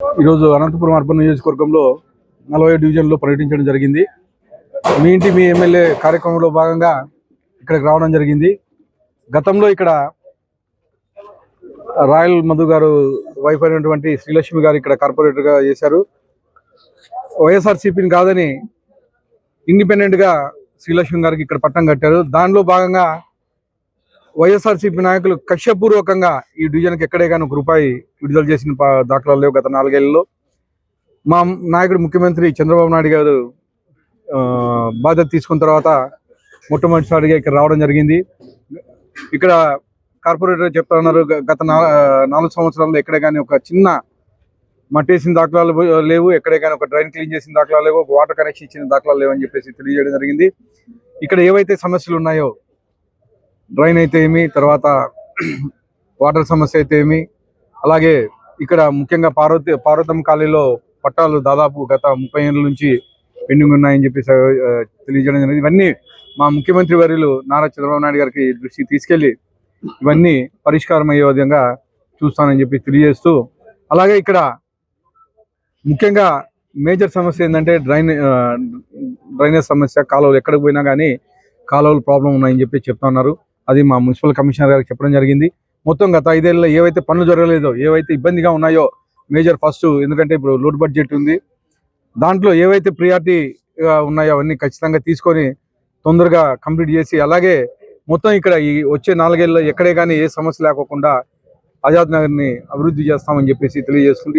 ఈరోజు అనంతపురం అర్బన్ నియోజకవర్గంలో నలభై డివిజన్లో పర్యటించడం జరిగింది. మీ ఇంటి మీ ఎమ్మెల్యే కార్యక్రమంలో భాగంగా ఇక్కడికి రావడం జరిగింది. గతంలో ఇక్కడ రాయల్ మధు గారు వైఫ్ అయినటువంటి శ్రీలక్ష్మి గారు ఇక్కడ కార్పొరేటర్గా చేశారు. వైఎస్ఆర్సీపీని కాదని ఇండిపెండెంట్గా శ్రీలక్ష్మి గారికి ఇక్కడ పట్టం కట్టారు. దానిలో భాగంగా వైఎస్ఆర్సీపీ నాయకులు కక్షపూర్వకంగా ఈ డివిజన్కి ఎక్కడే కానీ ఒక రూపాయి విడుదల చేసిన దాఖలాలు లేవు గత నాలుగేళ్ళలో. మా నాయకుడు ముఖ్యమంత్రి చంద్రబాబు నాయుడు గారు బాధ్యత తీసుకున్న తర్వాత మొట్టమొదటిసారిగా ఇక్కడ రావడం జరిగింది. ఇక్కడ కార్పొరేటర్ చెప్తా ఉన్నారు గత నాలుగు సంవత్సరాల్లో ఎక్కడే కానీ ఒక చిన్న మట్టేసిన దాఖలాలు లేవు ఎక్కడే కానీ ఒక డ్రైన్ క్లీన్ చేసిన దాఖలాలు లేవు ఒక వాటర్ కనెక్షన్ ఇచ్చిన దాఖలాలు లేవు అని చెప్పేసి తెలియజేయడం జరిగింది. ఇక్కడ ఏవైతే సమస్యలు ఉన్నాయో డ్రైన్ అయితే ఏమి తర్వాత వాటర్ సమస్య అయితే ఏమి. అలాగే ఇక్కడ ముఖ్యంగా పార్వతి పార్వతం కాలనీలో పట్టాలు దాదాపు గత ముప్పై ఏళ్ళ నుంచి పెండింగ్ ఉన్నాయని చెప్పి తెలియజేయడం జరిగింది. ఇవన్నీ మా ముఖ్యమంత్రి వర్యులు నారా చంద్రబాబు నాయుడు గారికి దృష్టికి తీసుకెళ్ళి ఇవన్నీ పరిష్కారం అయ్యే విధంగా చూస్తానని చెప్పి తెలియజేస్తూ అలాగే ఇక్కడ ముఖ్యంగా మేజర్ సమస్య ఏంటంటే డ్రైన్ డ్రైనేజ్ సమస్య కాలువలు ఎక్కడికి పోయినా కానీ కాలువలు ప్రాబ్లం ఉన్నాయని చెప్పి చెప్తా ఉన్నారు. అది మా మున్సిపల్ కమిషనర్ గారికి చెప్పడం జరిగింది. మొత్తం గత ఐదేళ్ళలో ఏవైతే పనులు జరగలేదో ఏవైతే ఇబ్బందిగా ఉన్నాయో మేజర్ ఫస్ట్ ఎందుకంటే ఇప్పుడు లోడ్ బడ్జెట్ ఉంది. దాంట్లో ఏవైతే ప్రియారిటీ ఉన్నాయో అవన్నీ ఖచ్చితంగా తీసుకొని తొందరగా కంప్లీట్ చేసి అలాగే మొత్తం ఇక్కడ ఈ వచ్చే నాలుగేళ్ళలో ఎక్కడే కానీ ఏ సమస్య లేకోకుండా ఆజాద్ నగర్ని అభివృద్ధి చేస్తామని చెప్పేసి తెలియజేసుకుంటూ